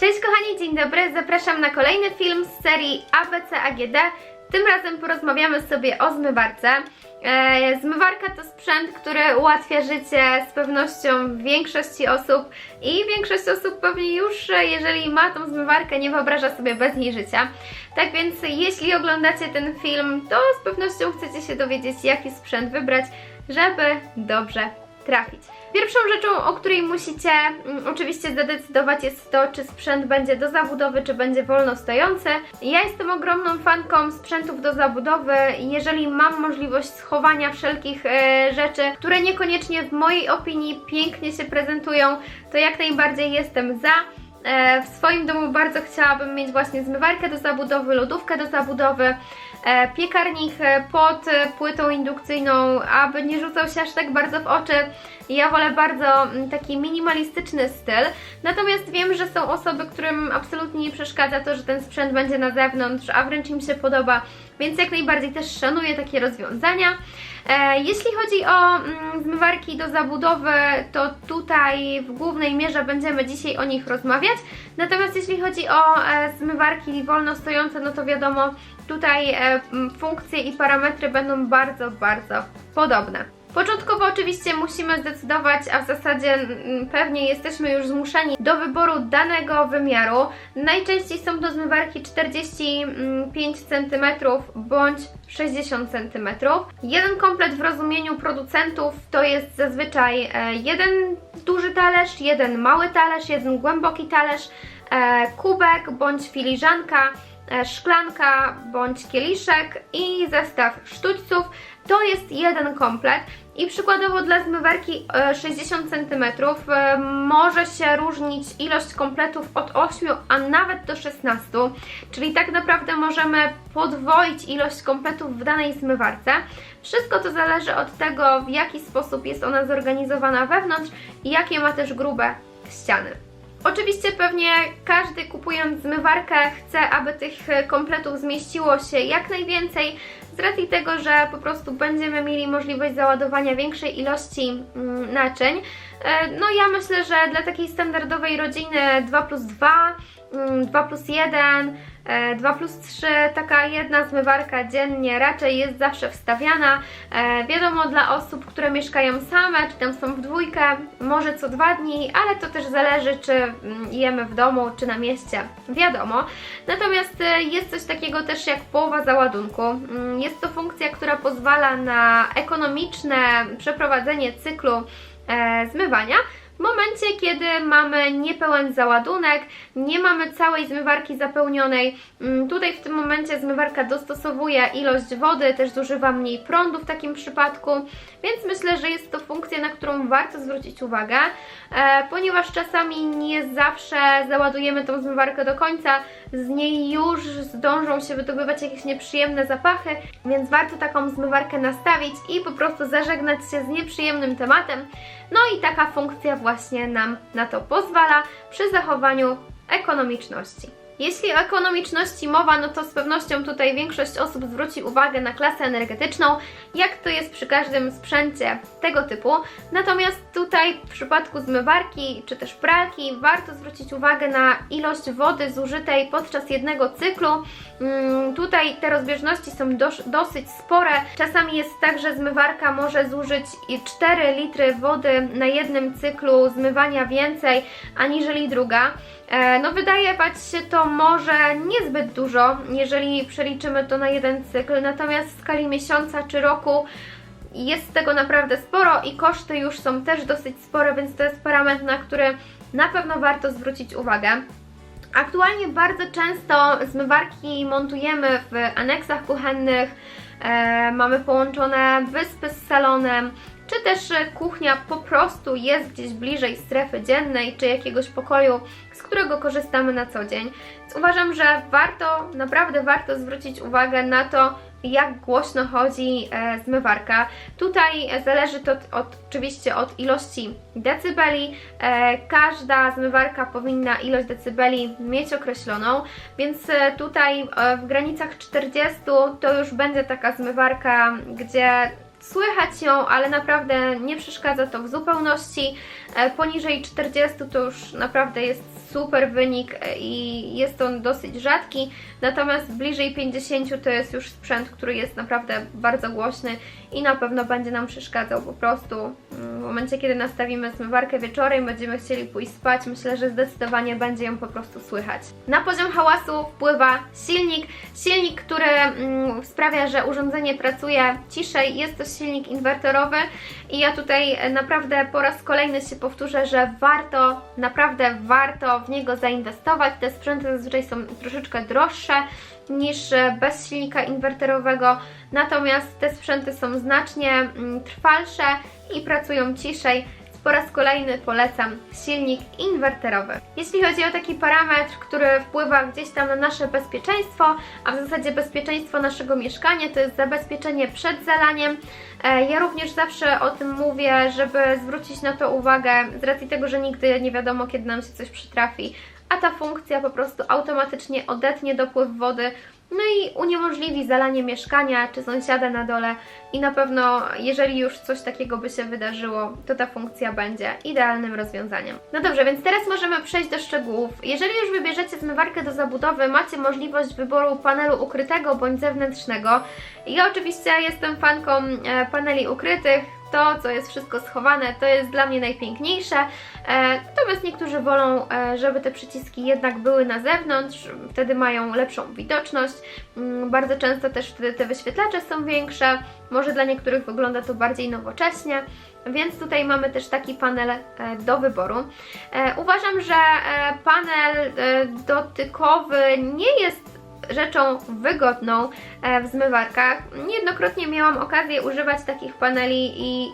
Cześć kochani, dzień dobry, zapraszam na kolejny film z serii ABC AGD. Tym razem porozmawiamy sobie o zmywarce. E, zmywarka to sprzęt, który ułatwia życie z pewnością większości osób i większość osób pewnie już, e, jeżeli ma tą zmywarkę, nie wyobraża sobie bez niej życia. Tak więc jeśli oglądacie ten film, to z pewnością chcecie się dowiedzieć, jaki sprzęt wybrać, żeby dobrze trafić. Pierwszą rzeczą, o której musicie mm, oczywiście zadecydować jest to, czy sprzęt będzie do zabudowy, czy będzie wolno stojący. Ja jestem ogromną fanką sprzętów do zabudowy. Jeżeli mam możliwość schowania wszelkich e, rzeczy, które niekoniecznie w mojej opinii pięknie się prezentują, to jak najbardziej jestem za. E, W swoim domu bardzo chciałabym mieć właśnie zmywarkę do zabudowy, lodówkę do zabudowy, piekarnik e, pod e, płytą indukcyjną, aby nie rzucał się aż tak bardzo w oczy. Ja wolę bardzo mm, taki minimalistyczny styl, natomiast wiem, że są osoby, którym absolutnie nie przeszkadza to, że ten sprzęt będzie na zewnątrz, a wręcz im się podoba, więc jak najbardziej też szanuję takie rozwiązania. E, Jeśli chodzi o mm, zmywarki do zabudowy, to tutaj w głównej mierze będziemy dzisiaj o nich rozmawiać. Natomiast jeśli chodzi o e, zmywarki wolno stojące, no to wiadomo, tutaj e, funkcje i parametry będą bardzo, bardzo podobne. Początkowo oczywiście musimy zdecydować, a w zasadzie pewnie jesteśmy już zmuszeni do wyboru danego wymiaru. Najczęściej są to zmywarki 45 cm bądź 60 cm. Jeden komplet w rozumieniu producentów to jest zazwyczaj e, jeden duży talerz, jeden mały talerz, jeden głęboki talerz, e, kubek bądź filiżanka, szklanka bądź kieliszek i zestaw sztućców. To jest jeden komplet i przykładowo dla zmywarki e, 60 cm e, może się różnić ilość kompletów od 8, a nawet do 16, czyli tak naprawdę możemy podwoić ilość kompletów w danej zmywarce. Wszystko to zależy od tego, w jaki sposób jest ona zorganizowana wewnątrz i jakie ma też grube ściany. Oczywiście pewnie każdy kupując zmywarkę chce, aby tych kompletów zmieściło się jak najwięcej, z racji tego, że po prostu będziemy mieli możliwość załadowania większej ilości mm, naczyń. E, No ja myślę, że dla takiej standardowej rodziny 2 plus 2, mm, 2 plus 1, e, 2 plus 3, taka jedna zmywarka dziennie raczej jest zawsze wstawiana. E, Wiadomo, dla osób, które mieszkają same, czy tam są w dwójkę, może co dwa dni, ale to też zależy, czy mm, jemy w domu, czy na mieście. Wiadomo. Natomiast e, jest coś takiego też jak połowa załadunku. Mm, Jest to funkcja, która pozwala na ekonomiczne przeprowadzenie cyklu e, zmywania. W momencie, kiedy mamy niepełen załadunek, nie mamy całej zmywarki zapełnionej, mm, tutaj w tym momencie zmywarka dostosowuje ilość wody, też zużywa mniej prądu w takim przypadku, więc myślę, że jest to funkcja, na którą warto zwrócić uwagę, e, ponieważ czasami nie zawsze załadujemy tą zmywarkę do końca, z niej już zdążą się wydobywać jakieś nieprzyjemne zapachy, więc warto taką zmywarkę nastawić i po prostu zażegnać się z nieprzyjemnym tematem. No i taka funkcja właśnie nam na to pozwala przy zachowaniu ekonomiczności. Jeśli o ekonomiczności mowa, no to z pewnością tutaj większość osób zwróci uwagę na klasę energetyczną, jak to jest przy każdym sprzęcie tego typu. Natomiast tutaj w przypadku zmywarki czy też pralki warto zwrócić uwagę na ilość wody zużytej podczas jednego cyklu. Mm, tutaj te rozbieżności są dosyć spore. Czasami jest tak, że zmywarka może zużyć i 4 litry wody na jednym cyklu zmywania więcej aniżeli druga. E, No wydawać się to może niezbyt dużo, jeżeli przeliczymy to na jeden cykl, natomiast w skali miesiąca czy roku jest tego naprawdę sporo i koszty już są też dosyć spore, więc to jest parametr, na który na pewno warto zwrócić uwagę. Aktualnie bardzo często zmywarki montujemy w aneksach kuchennych, e, mamy połączone wyspy z salonem, czy też kuchnia po prostu jest gdzieś bliżej strefy dziennej, czy jakiegoś pokoju, z którego korzystamy na co dzień. Więc uważam, że warto, naprawdę warto zwrócić uwagę na to, jak głośno chodzi e, zmywarka. Tutaj zależy to od, oczywiście od ilości decybeli. E, każda zmywarka powinna ilość decybeli mieć określoną, więc e, tutaj e, w granicach 40 to już będzie taka zmywarka, gdzie Słychać ją, ale naprawdę nie przeszkadza to w zupełności. E, Poniżej 40 to już naprawdę jest super wynik e, i jest on dosyć rzadki, natomiast bliżej 50 to jest już sprzęt, który jest naprawdę bardzo głośny i na pewno będzie nam przeszkadzał po prostu w momencie, kiedy nastawimy zmywarkę wieczorem, będziemy chcieli pójść spać, myślę, że zdecydowanie będzie ją po prostu słychać. Na poziom hałasu wpływa silnik, silnik, który mm, sprawia, że urządzenie pracuje ciszej, jest to silnik inwerterowy i ja tutaj e, naprawdę po raz kolejny się powtórzę, że warto, naprawdę warto w niego zainwestować. Te sprzęty zazwyczaj są troszeczkę droższe niż e, bez silnika inwerterowego, natomiast te sprzęty są znacznie mm, trwalsze i pracują ciszej. Po raz kolejny polecam silnik inwerterowy. Jeśli chodzi o taki parametr, który wpływa gdzieś tam na nasze bezpieczeństwo, a w zasadzie bezpieczeństwo naszego mieszkania, to jest zabezpieczenie przed zalaniem. E, Ja również zawsze o tym mówię, żeby zwrócić na to uwagę, z racji tego, że nigdy nie wiadomo, kiedy nam się coś przytrafi, a ta funkcja po prostu automatycznie odetnie dopływ wody, no i uniemożliwi zalanie mieszkania czy sąsiada na dole i na pewno, jeżeli już coś takiego by się wydarzyło, to ta funkcja będzie idealnym rozwiązaniem. No dobrze, więc teraz możemy przejść do szczegółów. Jeżeli już wybierzecie zmywarkę do zabudowy, macie możliwość wyboru panelu ukrytego bądź zewnętrznego. Ja oczywiście jestem fanką e, paneli ukrytych, to, co jest wszystko schowane, to jest dla mnie najpiękniejsze. E, natomiast niektórzy wolą, e, żeby te przyciski jednak były na zewnątrz, wtedy mają lepszą widoczność. Mm, bardzo często też wtedy te wyświetlacze są większe. Może dla niektórych wygląda to bardziej nowocześnie. Więc tutaj mamy też taki panel e, do wyboru. Uważam, że panel dotykowy nie jest rzeczą wygodną e, w zmywarkach. Niejednokrotnie miałam okazję używać takich paneli i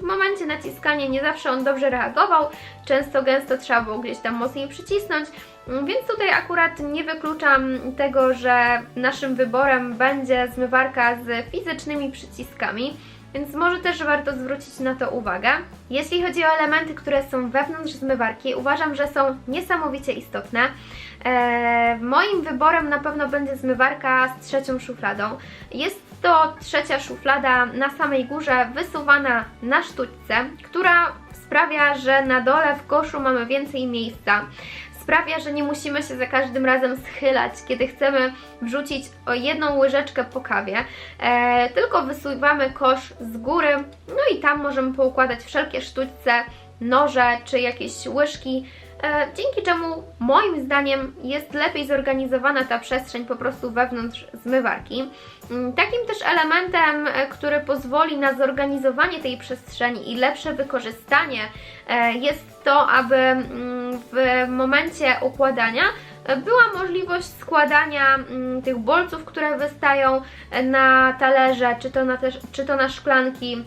w momencie naciskania nie zawsze on dobrze reagował. Często, gęsto trzeba było gdzieś tam mocniej przycisnąć. Więc tutaj akurat nie wykluczam tego, że naszym wyborem będzie zmywarka z fizycznymi przyciskami. Więc może też warto zwrócić na to uwagę. Jeśli chodzi o elementy, które są wewnątrz zmywarki, uważam, że są niesamowicie istotne. Eee, moim wyborem na pewno będzie zmywarka z trzecią szufladą. Jest to trzecia szuflada na samej górze, wysuwana na sztućce, która sprawia, że na dole w koszu mamy więcej miejsca. Sprawia, że nie musimy się za każdym razem schylać, kiedy chcemy wrzucić o jedną łyżeczkę po kawie, e, tylko wysuwamy kosz z góry, no i tam możemy poukładać wszelkie sztućce, noże czy jakieś łyżki, e, dzięki czemu moim zdaniem jest lepiej zorganizowana ta przestrzeń po prostu wewnątrz zmywarki. Mm, Takim też elementem, e, który pozwoli na zorganizowanie tej przestrzeni i lepsze wykorzystanie e, jest to, aby mm, w momencie układania e, była możliwość składania mm, tych bolców, które wystają e, na talerze, czy to na, też, czy to na szklanki,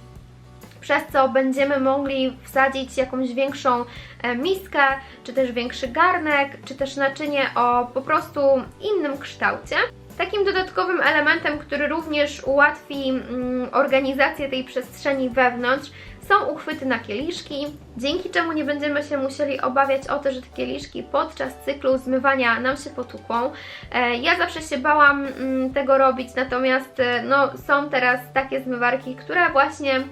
przez co będziemy mogli wsadzić jakąś większą e, miskę, czy też większy garnek, czy też naczynie o po prostu innym kształcie. Takim dodatkowym elementem, który również ułatwi mm, organizację tej przestrzeni wewnątrz, są uchwyty na kieliszki, dzięki czemu nie będziemy się musieli obawiać o to, że te kieliszki podczas cyklu zmywania nam się potłuką. E, ja zawsze się bałam mm, tego robić, natomiast e, no, są teraz takie zmywarki, które właśnie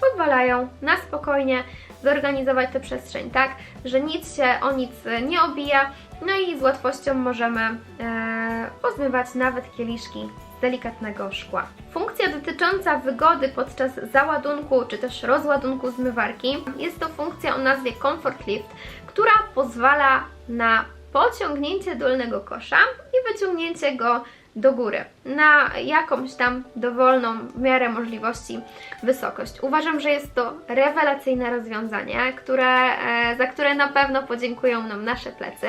pozwalają na spokojnie zorganizować tę przestrzeń, tak, że nic się o nic nie obija, no i z łatwością możemy e, pozmywać nawet kieliszki z delikatnego szkła. Funkcja dotycząca wygody podczas załadunku czy też rozładunku zmywarki jest to funkcja o nazwie Comfort Lift, która pozwala na pociągnięcie dolnego kosza i wyciągnięcie go do góry na jakąś tam dowolną w miarę możliwości wysokość. Uważam, że jest to rewelacyjne rozwiązanie, które, e, za które na pewno podziękują nam nasze plecy.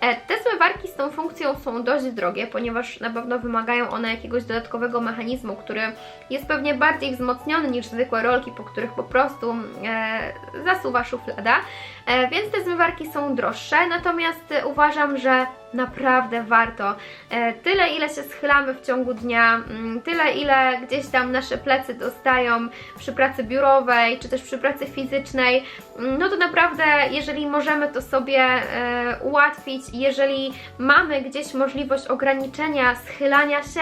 E, te zmywarki z tą funkcją są dość drogie, ponieważ na pewno wymagają one jakiegoś dodatkowego mechanizmu, który jest pewnie bardziej wzmocniony niż zwykłe rolki, po których po prostu e, zasuwa szuflada. E, więc te zmywarki są droższe, natomiast e, uważam, że naprawdę warto. E, Tyle, ile się schylamy w ciągu dnia, mm, tyle, ile gdzieś tam nasze plecy dostają przy pracy biurowej, czy też przy pracy fizycznej, mm, no to naprawdę, jeżeli możemy to sobie ułatwić, jeżeli mamy gdzieś możliwość ograniczenia schylania się,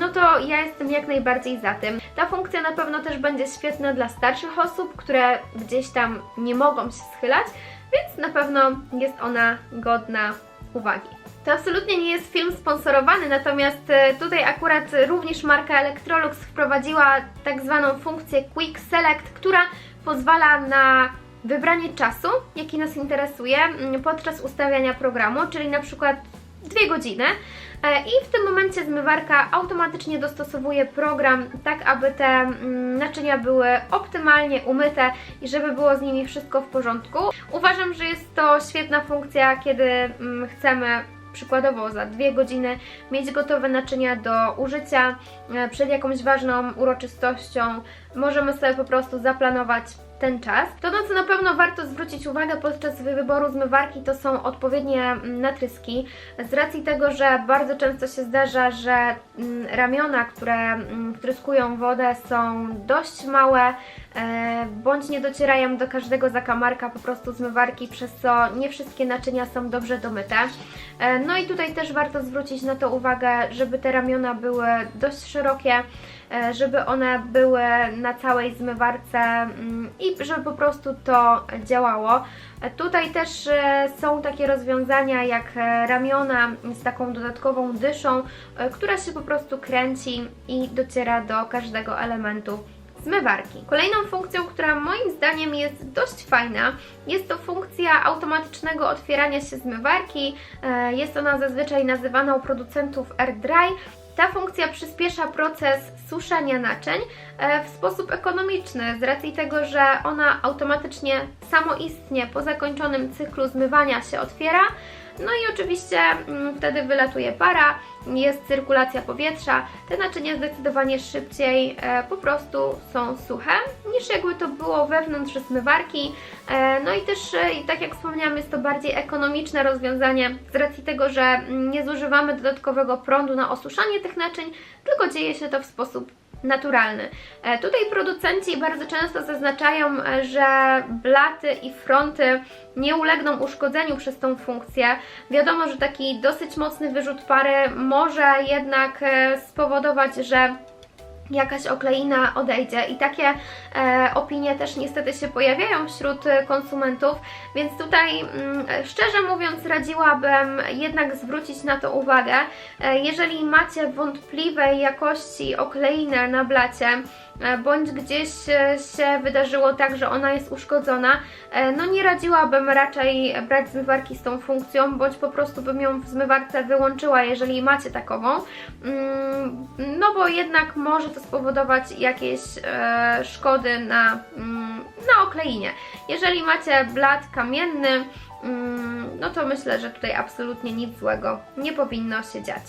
no to ja jestem jak najbardziej za tym. Ta funkcja na pewno też będzie świetna dla starszych osób, które gdzieś tam nie mogą się schylać, więc na pewno jest ona godna uwagi. To absolutnie nie jest film sponsorowany, natomiast e, tutaj akurat również marka Electrolux wprowadziła tak zwaną funkcję Quick Select, która pozwala na wybranie czasu, jaki nas interesuje mm, podczas ustawiania programu, czyli na przykład dwie godziny. E, I w tym momencie zmywarka automatycznie dostosowuje program tak, aby te mm, naczynia były optymalnie umyte i żeby było z nimi wszystko w porządku. Uważam, że jest to świetna funkcja, kiedy mm, chcemy przykładowo za dwie godziny mieć gotowe naczynia do użycia e, przed jakąś ważną uroczystością. Możemy sobie po prostu zaplanować ten czas. To, na co na pewno warto zwrócić uwagę podczas wyboru zmywarki, to są odpowiednie mm, natryski. Z racji tego, że bardzo często się zdarza, że mm, ramiona, które mm, wtryskują wodę są dość małe, e, bądź nie docierają do każdego zakamarka po prostu zmywarki, przez co nie wszystkie naczynia są dobrze domyte. E, No i tutaj też warto zwrócić na to uwagę, żeby te ramiona były dość szerokie, żeby one były na całej zmywarce mm, i żeby po prostu to działało. E, Tutaj też e, są takie rozwiązania jak e, ramiona z taką dodatkową dyszą, e, która się po prostu kręci i dociera do każdego elementu zmywarki. Kolejną funkcją, która moim zdaniem jest dość fajna, jest to funkcja automatycznego otwierania się zmywarki. E, Jest ona zazwyczaj nazywana u producentów AirDry. Ta funkcja przyspiesza proces suszenia naczyń w sposób ekonomiczny, z racji tego, że ona automatycznie samoistnie po zakończonym cyklu zmywania się otwiera. No i oczywiście mm, wtedy wylatuje para, jest cyrkulacja powietrza, te naczynia zdecydowanie szybciej e, po prostu są suche niż jakby to było wewnątrz zmywarki. E, no i też, e, tak jak wspomniałam, jest to bardziej ekonomiczne rozwiązanie z racji tego, że mm, nie zużywamy dodatkowego prądu na osuszanie tych naczyń, tylko dzieje się to w sposób naturalny. E, Tutaj producenci bardzo często zaznaczają, e, że blaty i fronty nie ulegną uszkodzeniu przez tą funkcję. Wiadomo, że taki dosyć mocny wyrzut pary może jednak e, spowodować, że jakaś okleina odejdzie i takie e, opinie też niestety się pojawiają wśród e, konsumentów, więc tutaj mm, szczerze mówiąc radziłabym jednak zwrócić na to uwagę. E, jeżeli macie wątpliwej jakości okleinę na blacie, bądź gdzieś e, się wydarzyło tak, że ona jest uszkodzona, e, no nie radziłabym raczej brać zmywarki z tą funkcją, bądź po prostu bym ją w zmywarce wyłączyła, jeżeli macie takową. Mm, No bo jednak może to spowodować jakieś e, szkody na, mm, na okleinie. Jeżeli macie blat kamienny, mm, no to myślę, że tutaj absolutnie nic złego nie powinno się dziać.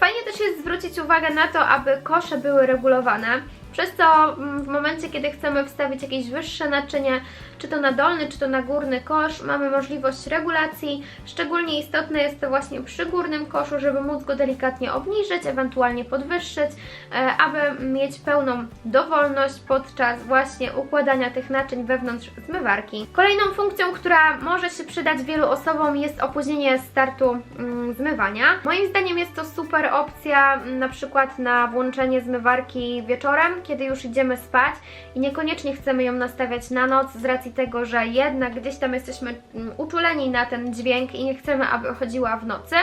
Fajnie też jest zwrócić uwagę na to, aby kosze były regulowane, przez co mm, w momencie, kiedy chcemy wstawić jakieś wyższe naczynie, czy to na dolny, czy to na górny kosz, mamy możliwość regulacji. Szczególnie istotne jest to właśnie przy górnym koszu, żeby móc go delikatnie obniżyć, ewentualnie podwyższyć, e, aby mieć pełną dowolność podczas właśnie układania tych naczyń wewnątrz zmywarki. Kolejną funkcją, która może się przydać wielu osobom jest opóźnienie startu mm, zmywania. Moim zdaniem jest to super opcja mm, na przykład na włączenie zmywarki wieczorem, kiedy już idziemy spać i niekoniecznie chcemy ją nastawiać na noc z racji tego, że jednak gdzieś tam jesteśmy mm, uczuleni na ten dźwięk i nie chcemy, aby chodziła w nocy,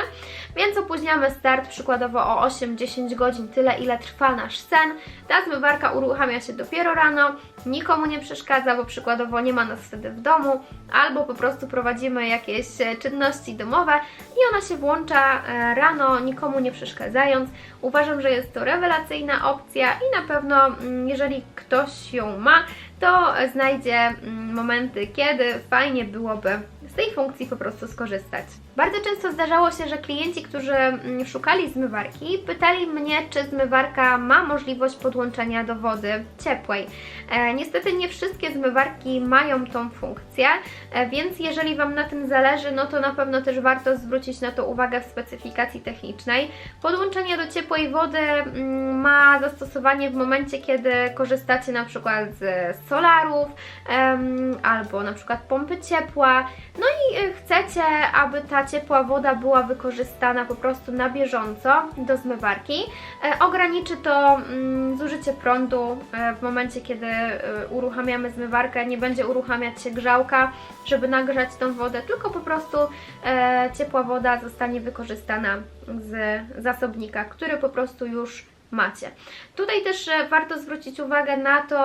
więc opóźniamy start przykładowo o 8-10 godzin, tyle ile trwa nasz sen. Ta zmywarka uruchamia się dopiero rano, nikomu nie przeszkadza, bo przykładowo nie ma nas wtedy w domu, albo po prostu prowadzimy jakieś e, czynności domowe i ona się włącza e, rano, nikomu nie przeszkadzając. Uważam, że jest to rewelacyjna opcja i na pewno, mm, jeżeli ktoś ją ma, to znajdzie mm, momenty, kiedy fajnie byłoby z tej funkcji po prostu skorzystać. Bardzo często zdarzało się, że klienci, którzy mm, szukali zmywarki, pytali mnie, czy zmywarka ma możliwość podłączenia do wody ciepłej. E, niestety nie wszystkie zmywarki mają tą funkcję, e, więc jeżeli Wam na tym zależy, no to na pewno też warto zwrócić na to uwagę w specyfikacji technicznej. Podłączenie do ciepłej wody mm, ma zastosowanie w momencie, kiedy korzystacie na przykład z solarów em, albo na przykład pompy ciepła. No i y, chcecie, aby ta ciepła woda była wykorzystana po prostu na bieżąco do zmywarki. E, Ograniczy to mm, zużycie prądu e, w momencie, kiedy e, uruchamiamy zmywarkę. Nie będzie uruchamiać się grzałka, żeby nagrzać tą wodę, tylko po prostu ciepła woda zostanie wykorzystana z zasobnika, który po prostu już macie. Tutaj też e, warto zwrócić uwagę na to,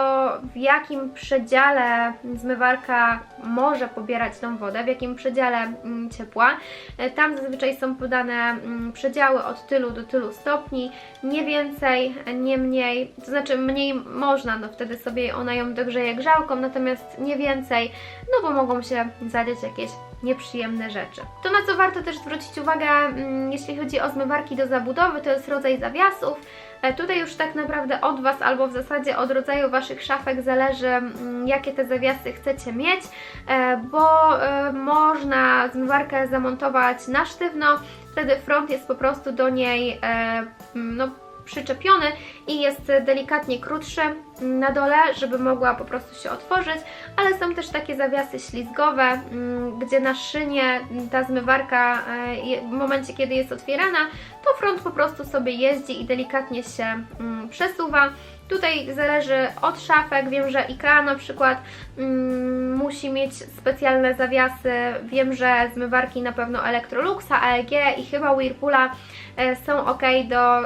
w jakim przedziale zmywarka może pobierać tą wodę, w jakim przedziale mm, ciepła. E, Tam zazwyczaj są podane mm, przedziały od tylu do tylu stopni, nie więcej, nie mniej, to znaczy mniej można, no wtedy sobie ona ją dogrzeje grzałką, natomiast nie więcej, no bo mogą się zadziać jakieś nieprzyjemne rzeczy. To na co warto też zwrócić uwagę, mm, jeśli chodzi o zmywarki do zabudowy, to jest rodzaj zawiasów. E, Tutaj już tak naprawdę od Was albo w zasadzie od rodzaju Waszych szafek zależy mm, jakie te zawiasy chcecie mieć, e, bo e, można zmywarkę zamontować na sztywno, wtedy front jest po prostu do niej e, no, przyczepiony i jest delikatnie krótszy na dole, żeby mogła po prostu się otworzyć, ale są też takie zawiasy ślizgowe, mm, gdzie na szynie ta zmywarka e, w momencie kiedy jest otwierana, to front po prostu sobie jeździ i delikatnie się mm, przesuwa. Tutaj zależy od szafek, wiem, że IKEA na przykład mm, musi mieć specjalne zawiasy, wiem, że zmywarki na pewno Electroluxa, AEG i chyba Whirlpoola e, są ok do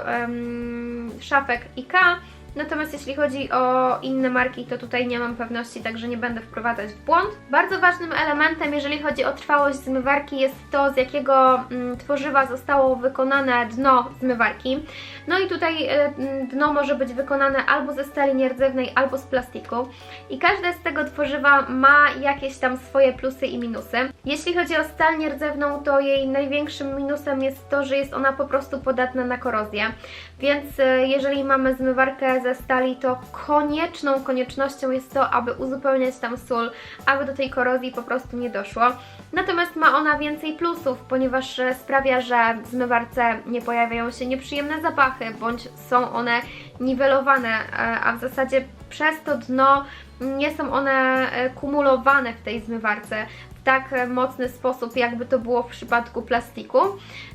szafek IKEA. Natomiast jeśli chodzi o inne marki, to tutaj nie mam pewności, także nie będę wprowadzać w błąd. Bardzo ważnym elementem, jeżeli chodzi o trwałość zmywarki, jest to, z jakiego mm, tworzywa zostało wykonane dno zmywarki. No i tutaj e, mm, dno może być wykonane albo ze stali nierdzewnej, albo z plastiku. I każde z tego tworzywa ma jakieś tam swoje plusy i minusy. Jeśli chodzi o stal nierdzewną, to jej największym minusem jest to, że jest ona po prostu podatna na korozję. Więc e, jeżeli mamy zmywarkę ze stali, to konieczną koniecznością jest to, aby uzupełniać tam sól, aby do tej korozji po prostu nie doszło. Natomiast ma ona więcej plusów, ponieważ e, sprawia, że w zmywarce nie pojawiają się nieprzyjemne zapachy, bądź są one niwelowane, e, a w zasadzie przez to dno nie są one e, kumulowane w tej zmywarce w tak e, mocny sposób, jakby to było w przypadku plastiku.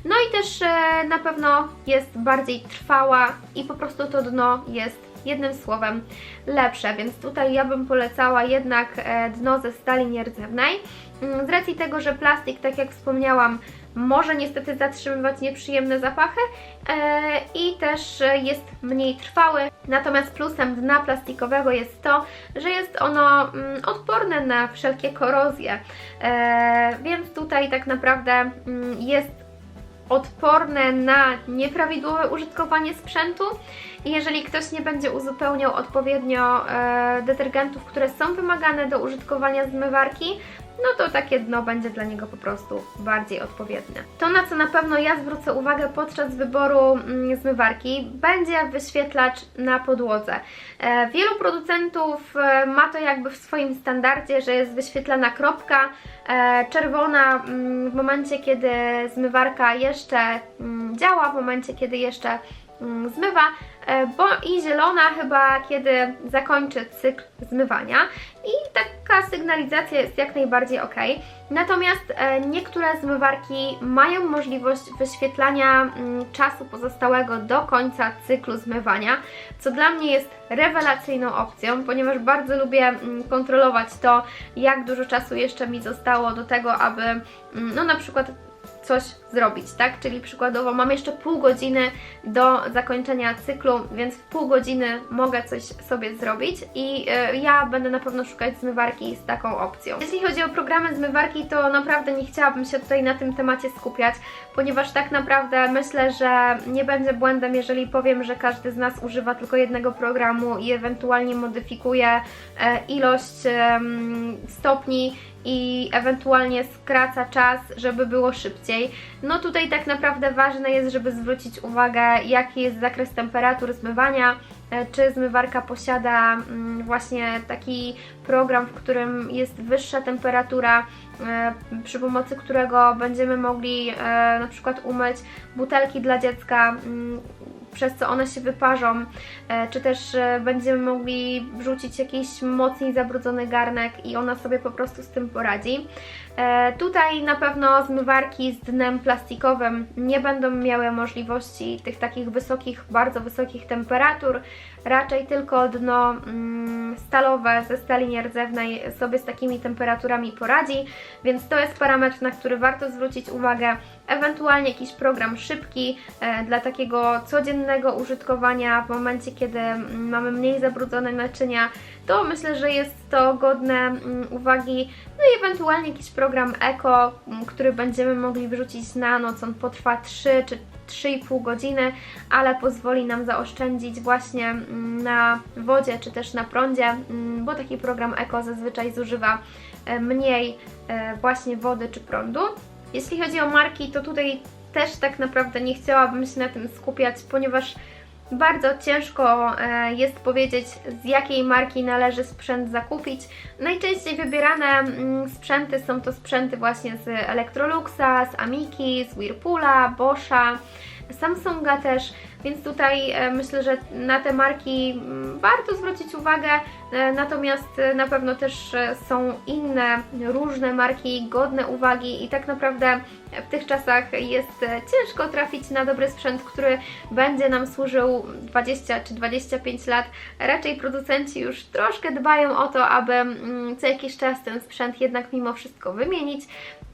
No i też e, na pewno jest bardziej trwała i po prostu to dno jest jednym słowem lepsze, więc tutaj ja bym polecała jednak dno ze stali nierdzewnej. Mm, Z racji tego, że plastik, tak jak wspomniałam, może niestety zatrzymywać nieprzyjemne zapachy e, i też e, jest mniej trwały. Natomiast plusem dna plastikowego jest to, że jest ono mm, odporne na wszelkie korozje, e, więc tutaj tak naprawdę mm, jest odporne na nieprawidłowe użytkowanie sprzętu i jeżeli ktoś nie będzie uzupełniał odpowiednio e, detergentów, które są wymagane do użytkowania zmywarki, no to takie dno będzie dla niego po prostu bardziej odpowiednie. To, na co na pewno ja zwrócę uwagę podczas wyboru mm, zmywarki, będzie wyświetlacz na podłodze. E, wielu producentów e, ma to jakby w swoim standardzie, że jest wyświetlana kropka e, czerwona mm, w momencie, kiedy zmywarka jeszcze mm, działa, w momencie, kiedy jeszcze zmywa, e, bo i zielona chyba kiedy zakończy cykl zmywania i taka sygnalizacja jest jak najbardziej ok. Natomiast e, niektóre zmywarki mają możliwość wyświetlania mm, czasu pozostałego do końca cyklu zmywania, co dla mnie jest rewelacyjną opcją, ponieważ bardzo lubię mm, kontrolować to, jak dużo czasu jeszcze mi zostało do tego, aby mm, no na przykład coś zrobić, tak? Czyli przykładowo mam jeszcze pół godziny do zakończenia cyklu, więc w pół godziny mogę coś sobie zrobić i e, ja będę na pewno szukać zmywarki z taką opcją. Jeśli chodzi o programy zmywarki, to naprawdę nie chciałabym się tutaj na tym temacie skupiać, ponieważ tak naprawdę myślę, że nie będzie błędem, jeżeli powiem, że każdy z nas używa tylko jednego programu i ewentualnie modyfikuje e, ilość stopni i ewentualnie skraca czas, żeby było szybciej. No tutaj tak naprawdę ważne jest, żeby zwrócić uwagę, jaki jest zakres temperatur zmywania, e, czy zmywarka posiada mm, właśnie taki program, w którym jest wyższa temperatura, e, przy pomocy którego będziemy mogli e, na przykład umyć butelki dla dziecka, mm, przez co one się wyparzą, czy też będziemy mogli wrzucić jakiś mocniej zabrudzony garnek i ona sobie po prostu z tym poradzi. E, tutaj na pewno zmywarki z dnem plastikowym nie będą miały możliwości tych takich wysokich, bardzo wysokich temperatur. Raczej tylko dno mm, stalowe ze stali nierdzewnej sobie z takimi temperaturami poradzi, więc to jest parametr, na który warto zwrócić uwagę. Ewentualnie jakiś program szybki e, dla takiego codziennego użytkowania w momencie, kiedy mm, mamy mniej zabrudzone naczynia, to myślę, że jest to godne mm, uwagi. No i ewentualnie jakiś program eko, który będziemy mogli wrzucić na noc. On potrwa 3 czy 3,5 godziny, ale pozwoli nam zaoszczędzić właśnie mm, na wodzie czy też na prądzie, mm, bo taki program eko zazwyczaj zużywa e, mniej e, właśnie wody czy prądu. Jeśli chodzi o marki, to tutaj też tak naprawdę nie chciałabym się na tym skupiać, ponieważ bardzo ciężko e, jest powiedzieć, z jakiej marki należy sprzęt zakupić. Najczęściej wybierane mm, sprzęty są to sprzęty właśnie z Electroluxa, z Amiki, z Whirlpoola, Boscha, Samsunga też, więc tutaj e, myślę, że na te marki mm, warto zwrócić uwagę, e, natomiast e, na pewno też są inne, różne marki godne uwagi i tak naprawdę w tych czasach jest ciężko trafić na dobry sprzęt, który będzie nam służył 20 czy 25 lat. Raczej producenci już troszkę dbają o to, aby mm, co jakiś czas ten sprzęt jednak mimo wszystko wymienić.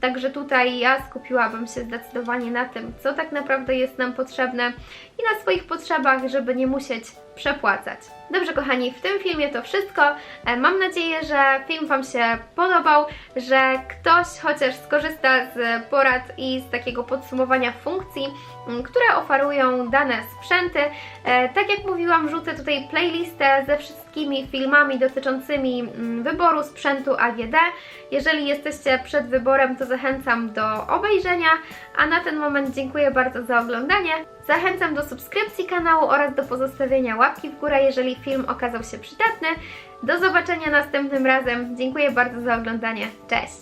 Także tutaj ja skupiłabym się zdecydowanie na tym, co tak naprawdę jest nam potrzebne i na swoich potrzebach, żeby nie musieć przepłacać. Dobrze, kochani, w tym filmie to wszystko. E, Mam nadzieję, że film Wam się podobał, że ktoś chociaż skorzysta z porad i z takiego podsumowania funkcji, m, które oferują dane sprzęty. E, Tak jak mówiłam, wrzucę tutaj playlistę ze wszystkimi filmami dotyczącymi mm, wyboru sprzętu AGD. Jeżeli jesteście przed wyborem, to zachęcam do obejrzenia, a na ten moment dziękuję bardzo za oglądanie. Zachęcam do subskrypcji kanału oraz do pozostawienia łapki w górę, film okazał się przydatny. Do zobaczenia następnym razem. Dziękuję bardzo za oglądanie. Cześć!